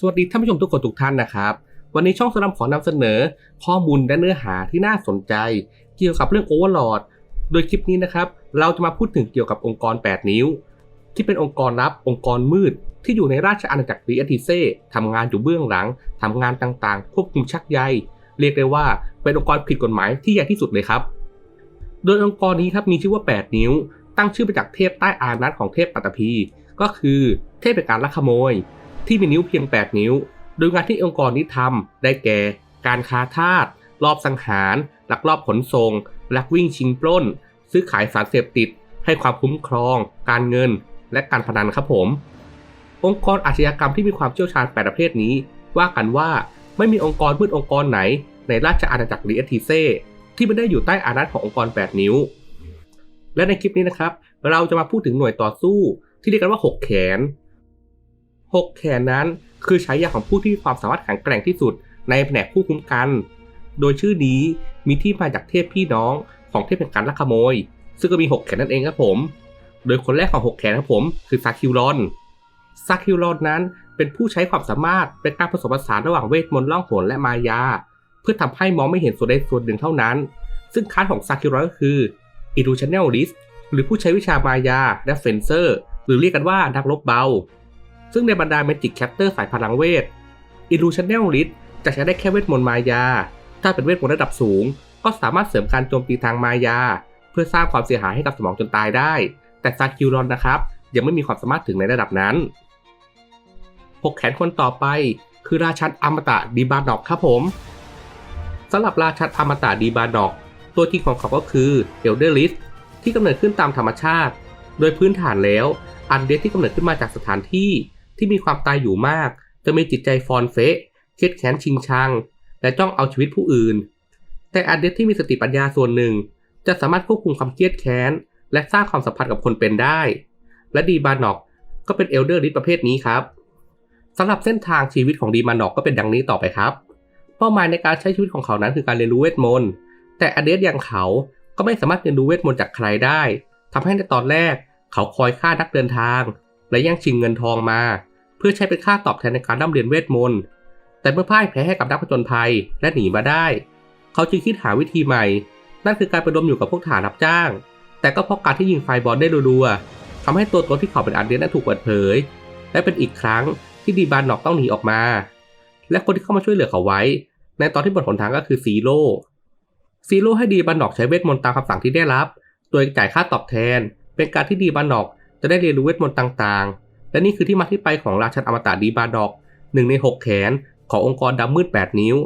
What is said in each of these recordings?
สวัสดีท่านผู้ชมทุกคนทุกท่านนะครับ วันนี้ช่องสลัมขอนำเสนอข้อมูลและเนื้อหาที่น่าสนใจ เกี่ยวกับเรื่อง Overlord โดยคลิปนี้นะครับ เราจะมาพูดถึงเกี่ยวกับองค์กร 8 นิ้ว ที่เป็นองค์กรลับองค์กรมืด ที่อยู่ในราชอาณาจักรริอติเซ่ทำงานอยู่เบื้องหลังทำงานต่างๆ ควบคุมชักใย เรียกได้ว่าเป็นองค์กรผิดกฎหมายที่ใหญ่ที่สุดเลยครับ โดยองค์กรนี้ครับมีชื่อว่า 8 นิ้ว ตั้งชื่อมาจากเทพใต้อานัตของเทพปัตตภีก็คือเทพแห่งการลักขโมย ที่มีนิ้วเพียง 8 นิ้ว โดยงานที่องค์กรนี้ทำได้แก่ การค้าทาสรอบสังหารลักลอบขนส่งลักวิ่งชิงปล้น ซื้อขายสารเสพติด ให้ความคุ้มครอง การเงิน และการพนันครับผม องค์กรอาชญากรรมที่มีความเชี่ยวชาญแปดประเภทนี้ ว่ากันว่าไม่มีองค์กรมืดองค์กรไหน ในราชอาณาจักรลีเอทีเซ่ที่ไม่ได้อยู่ใต้อานัตขององค์กร 8 นิ้ว และในคลิปนี้นะครับ เราจะมาพูดถึงหน่วยต่อสู้ที่เรียกกันว่า 6 แขน 6 แขนนั้น คือฉายาของผู้ที่มีความสามารถแข็งแกร่งที่สุดในแผนกผู้คุ้มกัน โดยชื่อนี้มีที่มาจากเทพพี่น้องของเทพแห่งการลักขโมย ซึ่งก็มี 6 แขนนั่นเองครับผม โดยคนแรกของ 6 แขนครับผมคือซาคิวรอน ซาคิวรอนนั้นเป็นผู้ใช้ความสามารถเป็นการผสมผสานระหว่างเวทมนต์ล่องหนและมายา เพื่อทำให้มองไม่เห็นส่วนใดส่วนหนึ่งเท่านั้น ซึ่งคลาสของซาคิวรอนก็คือ Illusionalist หรือผู้ใช้วิชามายาและเฟนเซอร์ หรือเรียกกันว่านักรบเบา ซึ่งในบรรดา Magic Captor สายพลังเวท Illusionalist จะใช้ได้แค่เวทมนต์มายา ถ้าเป็นเวทมนต์ระดับสูง ก็สามารถเสริมการโจมตีทางมายา เพื่อสร้างความเสียหายให้กับสมองจนตายได้ แต่ซาคิวรอนนะครับ ยังไม่มีความสามารถถึงในระดับนั้น6แขนคนต่อไป คือราชันอมตะดีบานอกครับผมสำหรับราชันอมตะดีบานอก ตัวจริงของเขาก็คือเอลเดอร์ลิสที่กำเนิดขึ้นตามธรรมชาติ โดยพื้นฐานแล้วอันเดสที่กำเนิดขึ้นมาจากสถานที่ ที่มีความตายอยู่มาก จะมีจิตใจฟอนเฟะเครียดแค้นชิงชัง และจ้องเอาชีวิตผู้อื่น แต่อันเดสที่มีสติปัญญาส่วนหนึ่ง จะสามารถควบคุมความเครียดแค้น และสร้างความสัมพันธ์กับคนเป็นได้ และดีบานอกก็เป็นเอลเดอร์ลิสประเภทนี้ครับสำหรับเส้นทางชีวิตของดีบานอกก็เป็นดังนี้ต่อไปครับ เป้าหมายในการใช้ชีวิตของเขานั้นคือการเรียนรู้เวทมนต์แต่อเดสอย่างเขาก็ไม่สามารถเรียนรู้เวทมนต์จากใครได้ทำให้ในตอนแรกเขาคอยฆ่านักเดินทาง และย่งชิงเงินทองมา เพื่อใช้เป็นค่าตอบแทนในการร่ำเรียนเวทมนต์ แต่เมื่อพ่ายแพ้ให้กับนักผจญภัยและหนีมาได้ เขาจึงคิดหาวิธีใหม่ นั่นคือการไปรวมอยู่กับพวกฐานรับจ้าง แต่ก็เพราะการที่ยิงไฟบอลได้รัวๆทำให้ตัวตนที่เขาเป็นอาเดนนั้นถูกเปิดเผย และเป็นอีกครั้งที่ดีบานนอกต้องหนีออกมา และคนที่เข้ามาช่วยเหลือเขาไว้ ในตอนที่บนหนทางก็คือซีโร่ ซีโร่ให้ดีบานนอกใช้เวทมนต์ตามคำสั่งที่ได้รับ โดยจ่ายค่าตอบแทน เป็นการที่ดีบานอกจะได้เรียนรู้เวทมนต์ต่างๆ และนี่คือที่มาที่ไปของราชันอมตะดีบานอกหนึ่งใน 6 แขนขององค์กรดำมืด 8 นิ้ว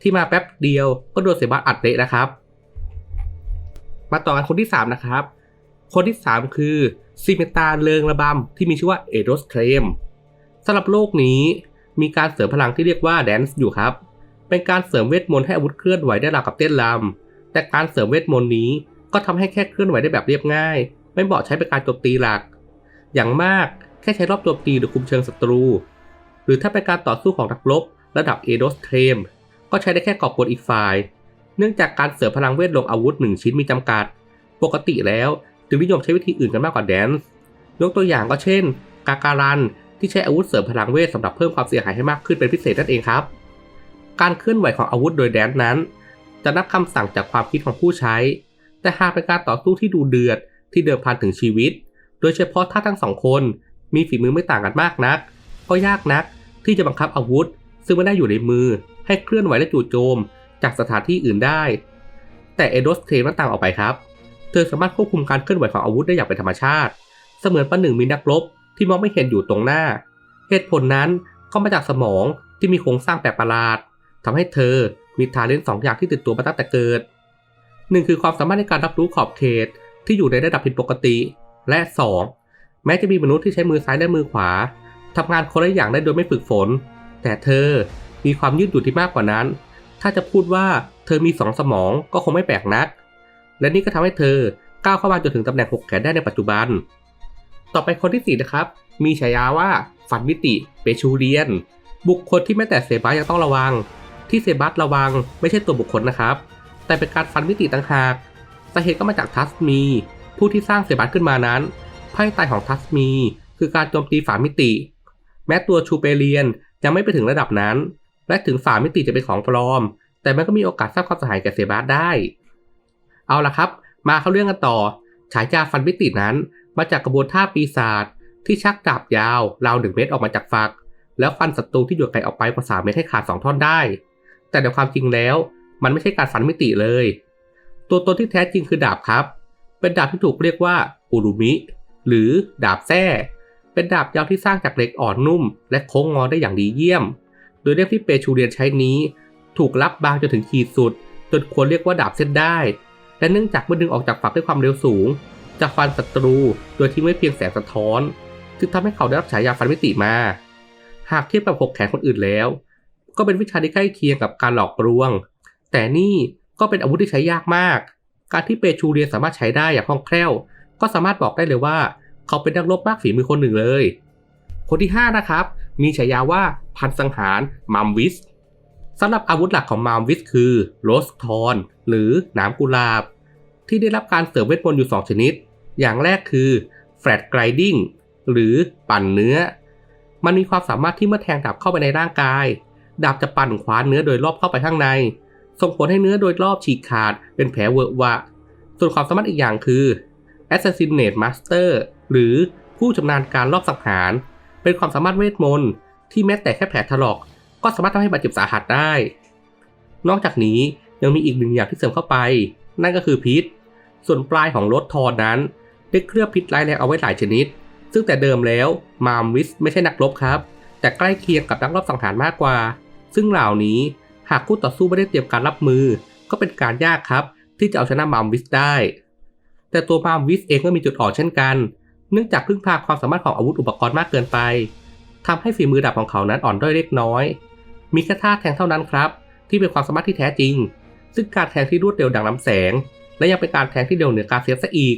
ที่มาแป๊บเดียวก็โดนเซบาสอัดเละนะครับ มาต่อกันคนที่ 3 นะครับ คนที่ 3 คือซิเมตาเริงระบำที่มีชื่อว่าเอโดสเครมสำหรับโลกนี้มีการเสริมพลังที่เรียกว่าแดนซ์อยู่ครับ เป็นการเสริมเวทมนต์ให้อาวุธเคลื่อนไหวได้ราวกับเต้นรำแต่การเสริมเวทมนต์นี้ก็ทำให้แค่เคลื่อนไหวได้แบบเรียบง่าย ไม่เหมาะใช้เป็นการโจมตีหลัก อย่างมาก แค่ใช้รอบโจมตีหรือคุมเชิงศัตรู หรือถ้าเป็นการต่อสู้ของนักรบระดับเอโดสเครมก็ใช้ได้แค่ก่อกวนอีกฝ่าย เนื่องจากการเสริมพลังเวทลงอาวุธหนึ่งชิ้นมีจำกัด ปกติแล้วจึงนิยมใช้วิธีอื่นกันมากกว่าแดนซ์ยกตัวอย่างก็เช่น กาการันที่ใช้อาวุธเสริมพลังเวทสำหรับเพิ่มความเสียหายให้มากขึ้นเป็นพิเศษนั่นเองครับ การเคลื่อนไหวของอาวุธโดยแดนนั้น จะนับคำสั่งจากความคิดของผู้ใช้ แต่หากเป็นการต่อสู้ที่ดูเดือดที่เดิมพันถึงชีวิต โดยเฉพาะถ้าทั้งสองคน มีฝีมือไม่ต่างกันมากนัก ก็ยากนักที่จะบังคับอาวุธ ซึ่งไม่ได้อยู่ในมือให้เคลื่อนไหวและจู่โจมจากสถานที่อื่นได้ แต่เอโดสเทรมันต่างออกไปครับ เธอสามารถควบคุมการเคลื่อนไหวของอาวุธได้อย่างเป็นธรรมชาติ เสมือนประหนึ่งมีนักรบที่มองไม่เห็นอยู่ตรงหน้า เหตุผลนั้นก็มาจากสมองที่มีโครงสร้างแปลกประหลาดทำให้เธอมีทาเลนต์สองอย่างที่ติดตัวมาตั้งแต่เกิดหนึ่งคือความสามารถในการรับรู้ขอบเขตที่อยู่ในระดับผิดปกติ และ 2 แม้จะมีมนุษย์ที่ใช้มือซ้ายและมือขวาทำงานคนละอย่างได้โดยไม่ฝึกฝน แต่เธอมีความยืดหยุ่นที่มากกว่านั้น ถ้าจะพูดว่าเธอมีสองสมองก็คงไม่แปลกนัก และนี่ก็ทำให้เธอก้าวเข้ามาจนถึงตำแหน่งหกแขนได้ในปัจจุบัน ต่อไปคนที่สี่นะครับ มีฉายาว่าฝันมิติ เปชูเรียน บุคคลที่แม้แต่เซบาสยังต้องระวัง ที่เซบัสระวังไม่ใช่ตัวบุคคลนะครับ แต่เป็นการฟันมิติต่างหากสาเหตุก็มาจากทัสมี ผู้ที่สร้างเซบัสขึ้นมานั้น ไพ่ตายของทัสมี คือการโจมตีฝามิติ แม้ตัวชูเปเลียนยังไม่ไปถึงระดับนั้น และถึงสามมิติจะเป็นของปลอม แต่มันก็มีโอกาสสร้างความเสียหายแก่เซบาสได้ เอาละครับ มาเข้าเรื่องกันต่อ ฉายาฟันมิตินั้น มาจากกระบวนท่าปีศาจที่ชักดาบยาวราวหนึ่งเมตรออกมาจากฝัก แล้วฟันศัตรูที่อยู่ไกลออกไปกว่าสามเมตรให้ขาดสองท่อนได้ แต่ในความจริงแล้ว มันไม่ใช่การฟันมิติเลย ตัวตนที่แท้จริงคือดาบครับ เป็นดาบที่ถูกเรียกว่าอุรุมิ หรือดาบแส้เป็นดาบยาวที่สร้างจากเหล็กอ่อนนุ่ม และโค้งงอได้อย่างดีเยี่ยม โดยเรียกที่เปชูเรียนใช้นี้ ถูกลับบางจนถึงขีดสุด จนควรเรียกว่าดาบเส้นได้ และเนื่องจากเมื่อดึงออกจากฝักด้วยความเร็วสูง จะฟันศัตรูโดยที่ไม่เพียงแสงสะท้อน จึงทำให้เขาได้รับฉายาฟันมิติมา หากเทียบกับหกแขนคนอื่นแล้ว ก็เป็นวิชาที่ใกล้เคียงกับการหลอกลวง แต่นี่ก็เป็นอาวุธที่ใช้ยากมาก การที่เปชูเรียนสามารถใช้ได้อย่างคล่องแคล่ว ก็สามารถบอกได้เลยว่า เขาเป็นนักรบมากฝีมือคนหนึ่งเลย คนที่ 5 นะครับ มีฉายาว่าพันสังหารมัมวิสสำหรับอาวุธหลักของมัมวิสคือโรสทอนหรือหนามกุลาบ ที่ได้รับการเสริมเวทมนต์อยู่ 2 ชนิด อย่างแรกคือแฟลตไกรดิ้งหรือปั่นเนื้อ มันมีความสามารถที่เมื่อแทงดาบเข้าไปในร่างกาย ดาบจะปั่นขวานเนื้อโดยรอบเข้าไปข้างใน ส่งผลให้เนื้อโดยรอบฉีกขาดเป็นแผลเวอะวะ ส่วนความสามารถอีกอย่างคือ Assassinate Master หรือผู้ชำนาญการรอบสังหาร เป็นความสามารถเวทมนต์ที่แม้แต่แค่แผลถลอก ก็สามารถทำให้บาดเจ็บสาหัสได้ นอกจากนี้ยังมีอีกหนึ่งอย่างที่เสริมเข้าไป นั่นก็คือพิษ ส่วนปลายของรถทอนนั้น ได้เคลือบพิษร้ายแรงเอาไว้หลายชนิด ซึ่งแต่เดิมแล้วมามวิสไม่ใช่นักรบครับ แต่ใกล้เคียงกับนักรบสังหารมากกว่า ซึ่งเหล่านี้หากคู่ต่อสู้ไม่ได้เตรียมการรับมือ ก็เป็นการยากครับ ที่จะเอาชนะมามวิสได้ แต่ตัวมามวิสเองก็มีจุดอ่อนเช่นกัน เนื่องจากพึ่งพาความสามารถของอาวุธอุปกรณ์มากเกินไปทำให้ฝีมือดาบของเขานั้นอ่อนด้อยเล็กน้อย มีแค่ท่าแทงเท่านั้นครับ ที่เป็นความสามารถที่แท้จริง ซึ่งการแทงที่รวดเร็วดังลำแสง และยังเป็นการแทงที่เร็วเหนือการเสียซะอีก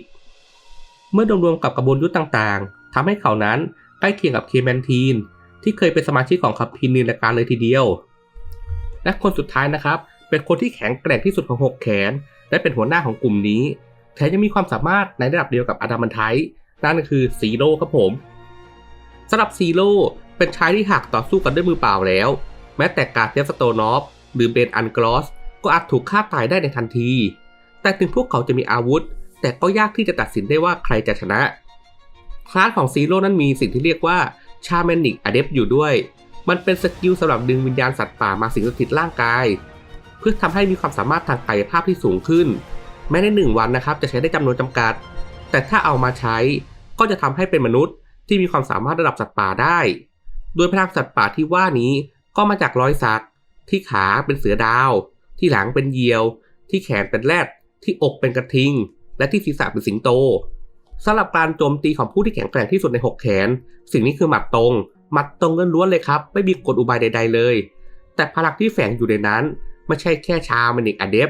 เมื่อรวมๆกับกระบวนยุทธ์ต่างๆทำให้เขานั้นใกล้เคียงกับเคแมนทีน ที่เคยเป็นสมาชิกของคับพินนินการเลยทีเดียว และคนสุดท้ายนะครับ เป็นคนที่แข็งแกร่งที่สุดของหกแขน และเป็นหัวหน้าของกลุ่มนี้ แถมยังมีความสามารถในระดับเดียวกับอาดัมมันไทนั่นก็คือซีโร่ครับผมสำหรับซีโร่เป็นชายที่หากต่อสู้กันด้วยมือเปล่าแล้ว แม้แต่กาเทียสโตนอฟหรือเบนอันกรอสก็อาจถูกฆ่าตายได้ในทันที แต่ถึงพวกเขาจะมีอาวุธ แต่ก็ยากที่จะตัดสินได้ว่าใครจะชนะ คลาสของซีโร่นั้นมีสิ่งที่เรียกว่าชาแมนิกอเดฟอยู่ด้วย มันเป็นสกิลสำหรับดึงวิญญาณสัตว์ป่ามาสิงสถิตร่างกาย เพื่อทำให้มีความสามารถทางกายภาพที่สูงขึ้น แม้ในหนึ่งวันนะครับจะใช้ได้จำนวนจำกัด แต่ถ้าเอามาใช้ก็จะทำให้เป็นมนุษย์ที่มีความสามารถระดับสัตว์ป่าได้ โดยพลังสัตว์ป่าที่ว่านี้ก็มาจากรอยสักที่ขาเป็นเสือดาว ที่หลังเป็นเหยี่ยว ที่แขนเป็นแรด ที่อกเป็นกระทิง และที่ศีรษะเป็นสิงโตสำหรับการโจมตีของผู้ที่แข็งแกร่งที่สุดในหกแขน สิ่งนี้คือหมัดตรง หมัดตรงล้วนๆเลยครับ ไม่มีกฎอุบายใด ๆเลย แต่พลังที่แฝงอยู่ในนั้น ไม่ใช่แค่ชาวเมนิกอเดฟ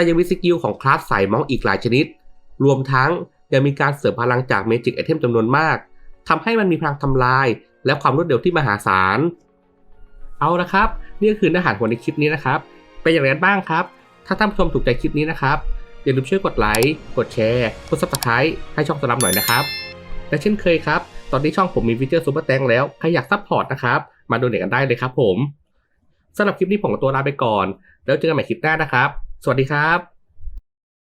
แต่ยังมีสกิลของคลาสสายมองอีกหลายชนิด รวมทั้งยังมีการเสริมพลังจากเมจิกไอเทมจำนวนมากทำให้มันมีพลังทำลาย และความรวดเร็วที่มหาศาล เอาละครับ นี่ก็คือเนื้อหาของในคลิปนี้นะครับ เป็นอย่างไรบ้างครับ ถ้าท่านผู้ชมถูกใจคลิปนี้นะครับ อย่าลืมช่วยกดไลค์ กดแชร์ กด subscribe ให้ช่องสลับหน่อยนะครับ และเช่นเคยครับ ตอนนี้ช่องผมมีฟีเจอร์ซูเปอร์แตงแล้ว ใครอยากซัพพอร์ตนะครับ มาดูเน็ตกันได้เลยครับผมสำหรับคลิปนี้ผมกับตัวลาไปก่อน แล้วเจอกันใหม่คลิปหน้านะครับ สวัสดีครับ